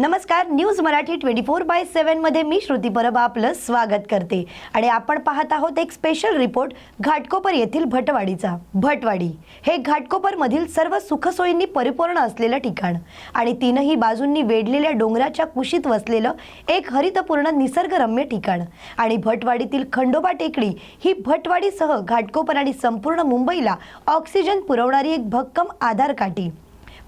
नमस्कार news Marathi twenty four by सेव्हनमध्ये मी श्रुती परब आपलं स्वागत करते. आणि आपण पाहत आहोत एक स्पेशल रिपोर्ट घाटकोपर येथील भटवाडीचा. भटवाडी हे घाटकोपरमधील सर्व सुखसोयींनी परिपूर्ण असलेलं ठिकाण. आणि तीनही बाजूंनी वेढलेल्या डोंगराच्या कुशीत वसलेलं एक हरितपूर्ण निसर्गरम्य ठिकाण. आणि भटवाडीतील खंडोबा टेकडी ही भटवाडीसह घाटकोपर आणि संपूर्ण मुंबईला ऑक्सिजन पुरवणारी एक भक्कम आधारकाठी.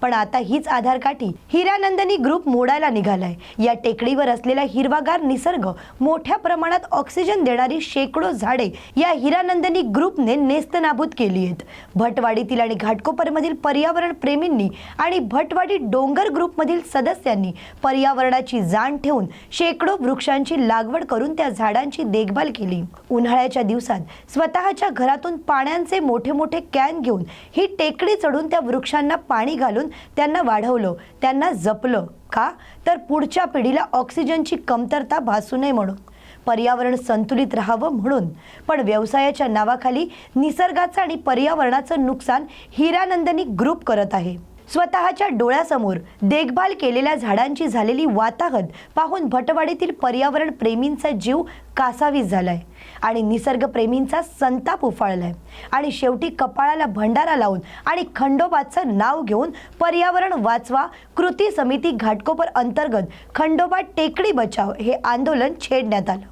पण आता हीच आधारकाठी हिरानंदनी ग्रुप मोडायला निघालाय. या टेकडीवर असलेला हिरवागार निसर्ग मोठ्या प्रमाणात ऑक्सिजन देणारी शेकडो झाडे या हिरानंदनी ग्रुपने नेस्तनाबूत केली आहेत. भटवाडीतील आणि घाटकोपरमधील पर्यावरण प्रेमींनी आणि भटवाडी डोंगर ग्रुपमधील सदस्यांनी पर्यावरणाची जाण ठेवून शेकडो वृक्षांची लागवड करून त्या झाडांची देखभाल केली. उन्हाळ्याच्या दिवसात स्वतःच्या घरातून पाण्याचे मोठे मोठे कॅन घेऊन ही टेकडी चढून त्या वृक्षांना पाणी घालून त्यांना वाढवलं त्यांना जपलं का? तर पुढच्या पिढीला ऑक्सिजनची कमतरता भासू नये म्हणून. पर्यावरण संतुलित राहावं म्हणून. पण व्यवसायाच्या नावाखाली निसर्गाचं आणि पर्यावरणाचं नुकसान हिरानंदनी ग्रुप करत आहे. स्वतःच्या डोळ्यासमोर देखभाल केलेल्या झाडांची झालेली वाताहत पाहून भटवाडीतील पर्यावरण प्रेमींचा जीव कासावीस झालाय आणि निसर्गप्रेमींचा संताप उफाळलाय. आणि शेवटी कपाळाला भंडारा लावून आणि खंडोबाचं नाव घेऊन पर्यावरण वाचवा कृती समिती घाटकोपर अंतर्गत खंडोबा टेकडी बचाव हे आंदोलन छेडण्यात आलं.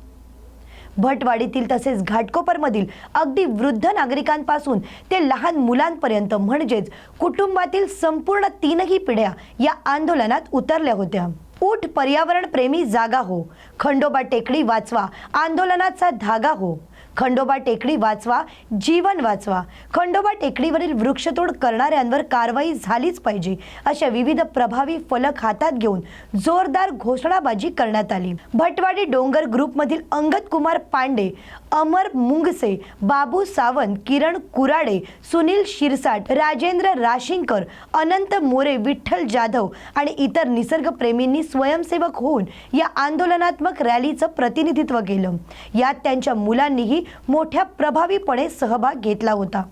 भटवाडीतील तसेच घाटकोपरमधील अगदी वृद्ध नागरिकांपासून ते लहान मुलांपर्यंत म्हणजेच कुटुंबातील संपूर्ण तीनही पिढ्या या आंदोलनात उतरल्या होत्या. ऊठ पर्यावरण प्रेमी जागा हो. खंडोबा टेकडी वाचवा. आंदोलनाचा धागा हो. खंडोबा टेकडी वाचवा जीवन वाचवा. खंडोबा टेकडीवरील वृक्षतोड करणाऱ्यांवर कारवाई झालीच पाहिजे अशा विविध प्रभावी फलक हातात घेऊन जोरदार घोषणाबाजी करण्यात आली. भटवाडी डोंगर ग्रुपमधील अंगद कुमार पांडे अमर मुंगसे बाबू सावंत किरण कुराडे सुनील शिरसाट राजेंद्र राशिंकर अनंत मोरे विठ्ठल जाधव आणि इतर निसर्गप्रेमींनी स्वयंसेवक होऊन या आंदोलनात्मक रॅलीचं प्रतिनिधित्व केलं. यात त्यांच्या मुलांनीही मोठ्या प्रभावीपणे सहभाग घेतला होता.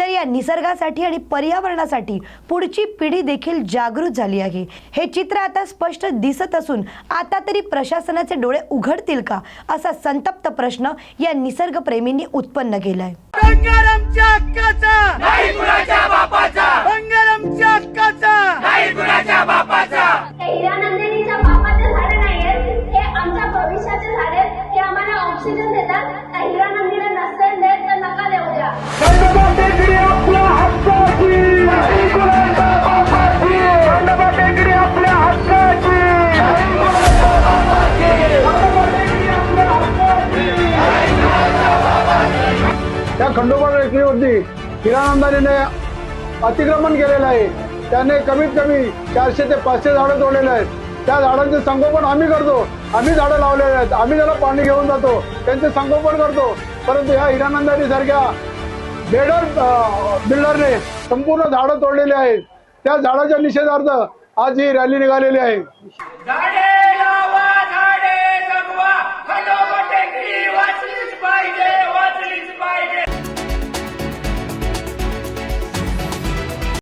तर या निसर्गासाठी आणि पर्यावरणासाठी पुढची पिढी देखील जागृत झाली आहे. हे चित्र आता स्पष्ट दिसत असून आता तरी प्रशासनाचे डोळे उघडतील का असा संतप्त प्रश्न या निसर्गप्रेमींनी उत्पन्न केलाय. खंडोबा टेकडीवरती हिरानंदाने अतिक्रमण केलेलं आहे. त्याने कमीत कमी चारशे ते पाचशे झाडं तोडलेले आहेत. त्या झाडांचे संगोपन आम्ही करतो. आम्ही झाडं लावलेले आहेत. आम्ही त्याला पाणी घेऊन जातो. त्यांचे संगोपन करतो. परंतु ह्या हिरानंदानी सारख्या बेडर बिल्डरने संपूर्ण झाडं तोडलेली आहेत. त्या झाडाच्या निषेधार्थ आज ही रॅली निघालेली आहे.